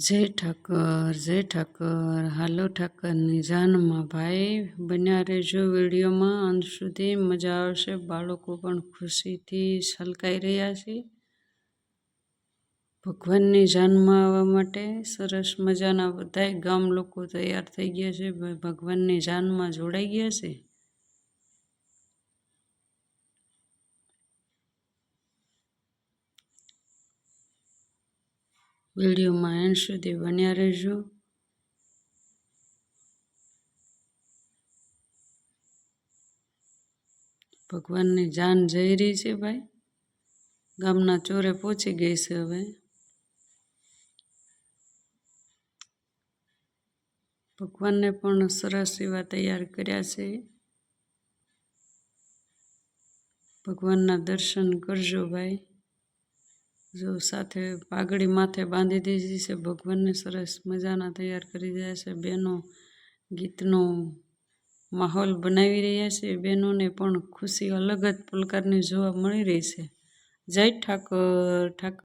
જય ઠાકર જય ઠાકર. હાલો ઠાકરની જાનમાં ભાઈ બન્યા રહેજો વિડીયોમાં. અંત સુધી મજા આવશે. બાળકો પણ ખુશીથી છલકાઈ રહ્યા છે. ભગવાનની જાનમાં આવવા માટે સરસ મજાના બધાય ગામ લોકો તૈયાર થઈ ગયા છે. ભગવાનની જાનમાં જોડાઈ ગયા છે. વિડીયોમાં એન્ડ સુધી બન્યા રહેજો. ભગવાનની જાન જઈ રહી છે ભાઈ. ગામના ચોરે પહોંચી ગઈ છે હવે. ભગવાનને પણ સરસ એવા તૈયાર કર્યા છે. ભગવાનના દર્શન કરજો ભાઈ. જો સાથે પાઘડી માથે બાંધી દીધી છે, ભગવાનને સરસ મજાના તૈયાર કરી રહ્યા છે. બહેનો ગીતનો માહોલ બનાવી રહ્યા છે. બહેનોને પણ ખુશી અલગ જ પ્રકારની જોવા મળી રહી છે. જય ઠાકોર ઠાકર